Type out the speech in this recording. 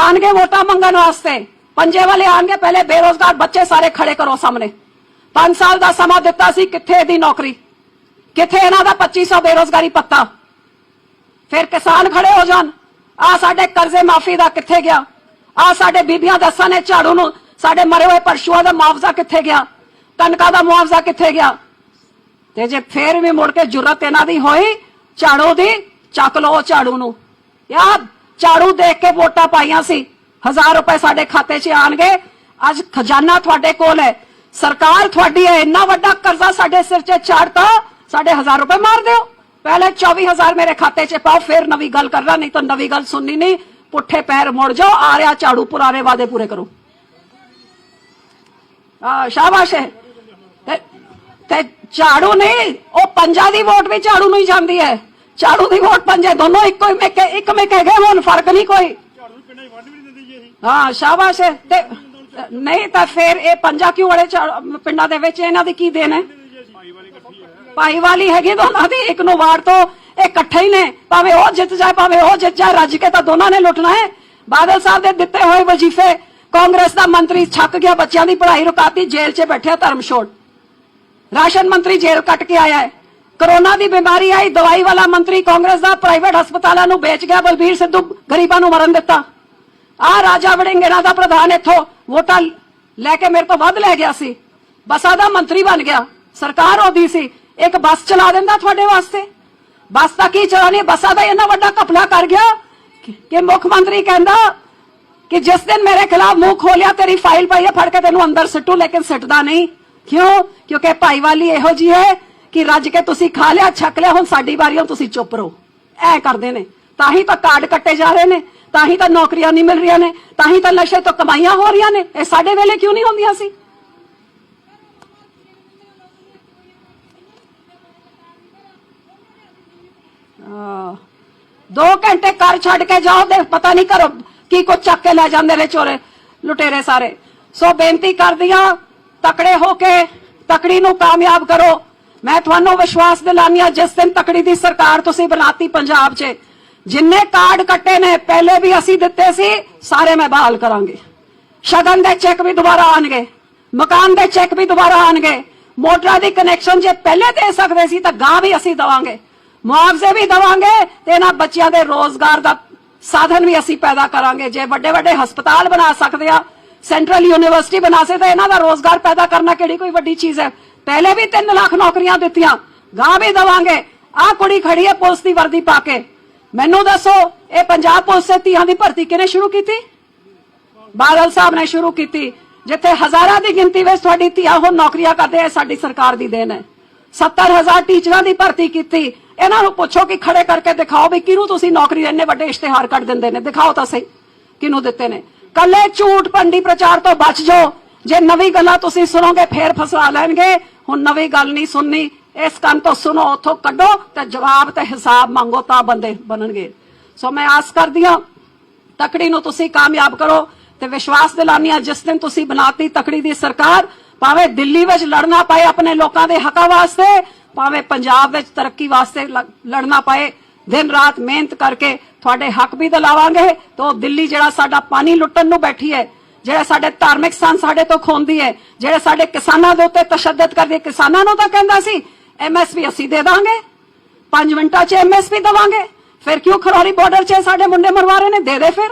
ਆਣਗੇ ਵੋਟਾਂ ਮੰਗਣ ਵਾਸਤੇ। ਪੰਜੇ ਵਾਲੇ ਆਣਗੇ, ਪਹਿਲੇ ਬੇਰੋਜ਼ਗਾਰ ਬੱਚੇ ਸਾਰੇ ਖੜੇ ਕਰੋ ਸਾਹਮਣੇ। 5 ਸਾਲ ਦਾ ਸਮਾਂ ਦਿੱਤਾ ਸੀ, ਕਿੱਥੇ ਇਹਦੀ ਨੌਕਰੀ? ਕਿੱਥੇ ਇਹਨਾਂ ਦਾ 2500 ਬੇਰੋਜ਼ਗਾਰੀ ਪੱਤਾ? ਫਿਰ ਕਿਸਾਨ ਖੜੇ ਹੋ ਜਾਣ। ਆ ਸਾਡੇ ਕਰਜ਼ੇ ਮਾਫੀ ਦਾ ਕਿੱਥੇ ਗਿਆ? ਆ ਸਾਡੇ ਬੀਬੀਆਂ ਦੱਸਾਂ ਨੇ ਝਾੜੂ ਨੂੰ, ਸਾਡੇ ਮਰੇ ਹੋਏ ਪਰਸ਼ੂਆਂ ਦਾ ਮੁਆਵਜ਼ਾ ਕਿੱਥੇ ਗਿਆ? ਕਣਕਾਂ ਦਾ ਮੁਆਵਜ਼ਾ ਕਿੱਥੇ ਗਿਆ? ਤੇ ਜੇ ਫੇਰ ਵੀ ਮੁੜ ਕੇ ਜੁਰਤ ਇਹਨਾਂ ਦੀ ਹੋਈ, ਝਾੜੂ ਦੀ, ਚੱਕ ਲਓ ਝਾੜੂ ਨੂੰ। ਯਾਰ ਝਾੜੂ ਦੇਖ ਕੇ ਵੋਟਾਂ ਪਾਈਆਂ ਸੀ। ਹਜ਼ਾਰ ਰੁਪਏ ਸਾਡੇ ਖਾਤੇ 'ਚ ਆਣਗੇ। ਅੱਜ ਖਜ਼ਾਨਾ ਤੁਹਾਡੇ ਕੋਲ ਹੈ। ਸਰਕਾਰ ਤੁਹਾਡੀ ਹੈ। ਇੰਨਾ ਵੱਡਾ ਕਰਜ਼ਾ ਸਾਡੇ ਸਿਰ 'ਚ ਚਾੜਤਾ ਸਾਡੇ ਹਜ਼ਾਰ ਰੁਪਏ ਮਾਰ ਦਿਓ। ਪਹਿਲੇ 24000 ਮੇਰੇ ਖਾਤੇ 'ਚ ਪਾਓ, ਫਿਰ ਨਵੀਂ ਗੱਲ ਕਰਨਾ ਨਹੀਂ ਤਾਂ ਨਵੀਂ ਗੱਲ ਸੁਣਨੀ ਨਹੀਂ। ਪੁੱਠੇ ਪੈਰ ਮੁੜ ਜਾਓ। ਆ ਰਿਹਾ ਝਾੜੂ, ਪੁਰਾਣੇ ਵਾਅਦੇ ਪੂਰੇ ਕਰੋ। ਆ, ਸ਼ਾਬਾਸ਼ ਹੈ। ਤੇ- ਝਾੜੂ ਨਹੀਂ, ਉਹ ਪੰਜਾਂ ਦੀ ਵੋਟ ਵੀ ਝਾੜੂ ਨੂੰ ਹੀ ਜਾਂਦੀ ਹੈ। ਝਾੜੂ ਦੀ ਵੋਟ ਪੰਜੇ ਦੋਨੋਂ ਇੱਕੋ ਹੀ ਮੇਕੇ, ਇੱਕ ਮੇਕੇ ਗਏ ਹੁਣ ਫ਼ਰਕ ਨਹੀਂ ਕੋਈ। ਝਾੜੂ ਪਿੰਡਾਂ 'ਚ ਵੀ ਨਹੀਂ ਦਿੰਦੀ ਜੀ ਅਸੀਂ ਹਾਂ, ਸ਼ਾਬਾਸ਼ ਹੈ, ਤੇ, ਨਹੀਂ ਤਾਂ ਫਿਰ ਇਹ ਪੰਜਾ ਕਿਉਂ ਵਾਲੇ ਪਿੰਡਾਂ ਦੇ ਵਿੱਚ ਇਹਨਾਂ ਦੀ ਕੀ ਦੇਣ ਹੈ? ਭਾਈਵਾਲੀ ਹੈਗੀ ਦੋਨਾਂ ਦੀ, ਇੱਕ ਨੂੰ ਵਾਰ ਤੋਂ, ਇਹ ਇਕੱਠੇ ਹੀ ਨੇ, ਭਾਵੇਂ ਉਹ ਜਿੱਤ ਜਾਏ, ਭਾਵੇਂ ਉਹ ਜਿੱਤ ਜਾਏ, ਰੱਜ ਕੇ ਤਾਂ ਦੋਨਾਂ ਨੇ ਲੁੱਟਣਾ ਹੈ। ਬਾਦਲ ਸਾਹਿਬ ਦੇ ਦਿੱਤੇ ਹੋਏ ਵਜ਼ੀਫੇ, ਕਾਂਗਰਸ ਦਾ ਮੰਤਰੀ ਛੱਕ ਗਿਆ, ਬੱਚਿਆਂ ਦੀ ਪੜ੍ਹਾਈ ਰੁਕਾਤੀ, ਜੇਲ੍ਹ 'ਚ ਬੈਠਿਆ ਧਰਮ ਧਰਮਸ਼ੋੜ ਰਾਸ਼ਨ ਮੰਤਰੀ ਜੇਲ੍ਹ ਕੱਟ ਕੇ ਆਇਆ ਹੈ। ਕਰੋਨਾ ਦੀ ਬਿਮਾਰੀ ਆਈ, ਦਵਾਈ ਵਾਲਾ ਮੰਤਰੀ ਕਾਂਗਰਸ ਦਾ ਪ੍ਰਾਈਵੇਟ ਹਸਪਤਾਲਾਂ ਨੂੰ ਵੇਚ ਗਿਆ, ਬਲਬੀਰ ਸਿੱਧੂ ਗਰੀਬਾਂ ਨੂੰ ਮਰਨ ਦਿੱਤਾ। ਆ ਰਾਜਾ ਵੜਿੰਗ ਇਹਨਾਂ ਦਾ ਪ੍ਰਧਾਨ ਇੱਥੋਂ ਵੋਟਾਂ ਲੈ ਕੇ ਮੇਰੇ ਤੋਂ ਵੱਧ ਲੈ ਗਿਆ ਸੀ। ਬੱਸਾਂ ਦਾ ਮੰਤਰੀ ਬਣ ਗਿਆ। ਸਰਕਾਰ ਉਹਦੀ ਸੀ। ਇੱਕ ਬੱਸ ਚਲਾ ਦਿੰਦਾ ਤੁਹਾਡੇ ਵਾਸਤੇ। ਬੱਸ ਤਾਂ ਕੀ ਚਲਾਣੀ ਬੱਸਾਂ ਦਾ ਇੰਨਾ ਵੱਡਾ ਕਪਲਾ ਕਰ ਗਿਆ ਕਿ- ਕਿ ਮੁੱਖ ਮੰਤਰੀ ਕਹਿੰਦਾ ਕਿ ਜਿਸ ਦਿਨ ਮੇਰੇ ਖਿਲਾਫ ਮੂੰਹ ਖੋਲਿਆ, ਤੇਰੀ ਫਾਈਲ ਪਾਈ ਹੈ, ਫੜ ਕੇ ਤੈਨੂੰ ਅੰਦਰ ਸਿੱਟੂ, ਲੇਕਿਨ ਸਿੱਟਦਾ ਨਹੀਂ। ਕਿਉਂ? ਕਿਉਂਕਿ ਭਾਈਵਾਲੀ ਇਹੋ ਜੀ ਹੈ ਕਿ ਰੱਜ ਕੇ ਤੁਸੀਂ ਖਾ ਲਿਆ, ਛਕ ਲਿਆ, ਹੁਣ ਸਾਡੀ ਵਾਰੀ ਹੁਣ ਤੁਸੀਂ ਚੁੱਪ ਰਹੋ। ਐ ਕਰਦੇ ਨੇ। ਤਾਂ ਹੀ ਤਾਂ ਕਾਰਡ ਕੱਟੇ ਜਾ ਰਹੇ ਨੇ, ਤਾਂ ਹੀ ਤਾਂ ਨੌਕਰੀਆਂ ਨਹੀਂ ਮਿਲ ਰਹੀਆਂ ਨੇ, ਤਾਂ ਹੀ ਤਾਂ ਨਸ਼ੇ ਤੋਂ ਕਮਾਈਆਂ ਹੋ ਰਹੀਆਂ ਨੇ। ਇਹ ਸਾਡੇ ਵੇਲੇ ਕਿਉਂ ਨਹੀਂ ਹੁੰਦੀਆਂ ਸੀ? ਦੋ ਘੰਟੇ ਘਰ ਛੱਡ ਕੇ ਜਾਓ ਤੇ ਪਤਾ ਨਹੀਂ ਕਰੋ ਕੀ ਕੋ ਚੱਕ ਕੇ ਲੈ ਜਾਂਦੇ ਨੇ ਚੋਰੇ, ਲੁਟੇਰੇ ਸਾਰੇ। ਸੋ ਬੇਨਤੀ ਕਰਦੀਆਂ ਤਕੜੇ ਹੋ ਕੇ ਤਕੜੀ ਨੂੰ ਕਾਮਯਾਬ ਕਰੋ। ਮੈਂ ਤੁਹਾਨੂੰ ਵਿਸ਼ਵਾਸ ਦਿਲਾਨੀ ਆ, ਜਿਸ ਦਿਨ ਤਕੜੀ ਦੀ ਸਰਕਾਰ ਤੁਸੀਂ ਬਣਾਤੀ ਪੰਜਾਬ 'ਚ, ਜਿੰਨੇ ਕਾਰਡ ਕੱਟੇ ਨੇ, ਪਹਿਲੇ ਵੀ ਅਸੀਂ ਦਿੱਤੇ ਸੀ, ਸਾਰੇ ਮੈਂ ਬਹਾਲ ਕਰਾਂਗੇ। ਸ਼ਗਨ ਦੇ ਚੈੱਕ ਵੀ ਦੁਬਾਰਾ ਆਣਗੇ ਮਕਾਨ ਦੇ ਚੈੱਕ ਵੀ ਦੁਬਾਰਾ ਆਣਗੇ ਮੋਟਰਾਂ ਦੀ ਕਨੈਕਸ਼ਨ ਜੇ ਪਹਿਲੇ ਦੇ ਸਕਦੇ ਸੀ ਤਾਂ ਗਾਂ ਵੀ ਅਸੀਂ ਦਵਾਂਗੇ, ਮੁਆਵਜ਼ੇ ਵੀ ਦਵਾਂਗੇ ਤੇ ਇਹਨਾਂ ਬੱਚਿਆਂ ਦੇ ਰੋਜ਼ਗਾਰ ਦਾ ਸਾਧਨ ਵੀ ਅਸੀਂ ਪੈਦਾ ਕਰਾਂਗੇ। ਜੇ ਵੱਡੇ ਵੱਡੇ ਹਸਪਤਾਲ ਬਣਾ ਸਕਦੇ ਆ, ਸੈਂਟਰਲ ਯੂਨੀਵਰਸਿਟੀ ਬਣਾ ਸਕਦੇ ਇਹਨਾਂ ਦਾ ਰੋਜ਼ਗਾਰ ਪੈਦਾ ਕਰਨਾ ਕਿਹੜੀ ਕੋਈ ਵੱਡੀ ਚੀਜ਼ ਹੈ? ਪਹਿਲੇ ਵੀ 3 ਲੱਖ ਨੌਕਰੀਆਂ ਦਿੱਤੀਆਂ ਗਾਂ ਵੀ ਦਵਾਂਗੇ। ਆਹ ਕੁੜੀ ਖੜੀ ਹੈ ਪੁਲਿਸ ਦੀ ਵਰਦੀ ਪਾ ਕੇ। ਮੈਨੂੰ ਦੱਸੋ, ਇਹ ਪੰਜਾਬ ਪੁਲਿਸ ਦੇ ਧੀਆਂ ਦੀ ਭਰਤੀ ਕਿਹਨੇ ਸ਼ੁਰੂ ਕੀਤੀ? ਬਾਦਲ ਸਾਹਿਬ ਨੇ ਸ਼ੁਰੂ ਕੀਤੀ। ਜਿੱਥੇ ਹਜ਼ਾਰਾਂ ਦੀ ਗਿਣਤੀ ਵਿੱਚ ਤੁਹਾਡੀ ਧੀਆਂ ਹੁਣ ਨੌਕਰੀਆਂ ਕਰਦੇ ਐ ਸਾਡੀ ਸਰਕਾਰ ਦੀ ਦੇਣ ਹੈ। 70000 ਟੀਚਰਾਂ ਦੀ ਭਰਤੀ ਕੀਤੀ। ਇਹਨਾਂ ਨੂੰ ਪੁੱਛੋ ਕਿ ਖੜੇ ਕਰਕੇ ਦਿਖਾਓ ਵੀ ਕਿਹਨੂੰ ਤੁਸੀਂ ਨੌਕਰੀ ਇੰਨੇ ਵੱਡੇ ਇਸ਼ਤਿਹਾਰ ਕੱਢ ਦਿੰਦੇ ਨੇ। ਦਿਖਾਓ ਤਾਂ ਸਹੀ, ਕਿਹਨੂੰ ਦਿੱਤੇ ਨੇ। ਕੱਲੇ ਝੂਠ ਪੰਡੀ ਪ੍ਰਚਾਰ ਤੋਂ ਬਚ ਜਾਓ। ਜੇ ਨਵੀਂ ਗੱਲਾਂ ਤੁਸੀਂ ਸੁਣੋਗੇ, ਫੇਰ ਫਸਵਾ ਲੈਣਗੇ। ਹੁਣ ਨਵੀਂ ਗੱਲ ਨਹੀਂ ਸੁਣਨੀ। ਇਸ ਕੰਨ ਤੋਂ ਸੁਣੋ, ਉੱਥੋਂ ਕੱਢੋ ਤੇ ਜਵਾਬ ਤੇ ਹਿਸਾਬ ਮੰਗੋ ਤਾਂ ਬੰਦੇ ਬਣਨਗੇ। ਸੋ ਮੈਂ ਆਸ ਕਰਦੀ ਹਾਂ, ਤਕੜੀ ਨੂੰ ਤੁਸੀਂ ਕਾਮਯਾਬ ਕਰੋ ਤੇ ਵਿਸ਼ਵਾਸ ਦਿਲਾਨੀ ਆ ਜਿਸ ਦਿਨ ਤੁਸੀਂ ਬਣਾਤੀ ਤਕੜੀ ਦੀ ਸਰਕਾਰ, ਭਾਵੇਂ ਦਿੱਲੀ ਵਿੱਚ ਲੜਨਾ ਪਏ ਆਪਣੇ ਲੋਕਾਂ ਦੇ ਹੱਕਾਂ ਵਾਸਤੇ, ਭਾਵੇਂ ਪੰਜਾਬ ਵਿੱਚ ਤਰੱਕੀ ਵਾਸਤੇ ਲੜਨਾ ਪਏ, ਦਿਨ ਰਾਤ ਮਿਹਨਤ ਕਰਕੇ ਤੁਹਾਡੇ ਹੱਕ ਵੀ ਦਿਲਾਵਾਂਗੇ ਤੇ ਉਹ ਦਿੱਲੀ ਜਿਹੜਾ ਸਾਡਾ ਪਾਣੀ ਲੁੱਟਣ ਨੂੰ ਬੈਠੀ ਹੈ ਜਿਹੜੇ ਸਾਡੇ ਧਾਰਮਿਕ ਸਥਾਨ ਸਾਡੇ ਤੋਂ ਖੋਂਦੀ ਹੈ ਜਿਹੜੇ ਸਾਡੇ ਕਿਸਾਨਾਂ ਦੇ ਉੱਤੇ ਤਸ਼ੱਦਦ ਕਰਦੀ ਹੈ ਕਿਸਾਨਾਂ ਨੂੰ ਤਾਂ ਕਹਿੰਦਾ ਸੀ ਐਮਐਸਪੀ ਅਸੀਂ ਦੇ ਦਾਂਗੇ 5 ਮਿੰਟਾਂ 'ਚ ਐਮਐਸਪੀ ਦਵਾਂਗੇ, ਫਿਰ ਕਿਉਂ ਖਰੋਰੀ ਬਾਰਡਰ 'ਚ ਸਾਡੇ ਮੁੰਡੇ ਮਰਵਾ ਰਹੇ ਨੇ? ਦੇ ਦੇ ਫਿਰ।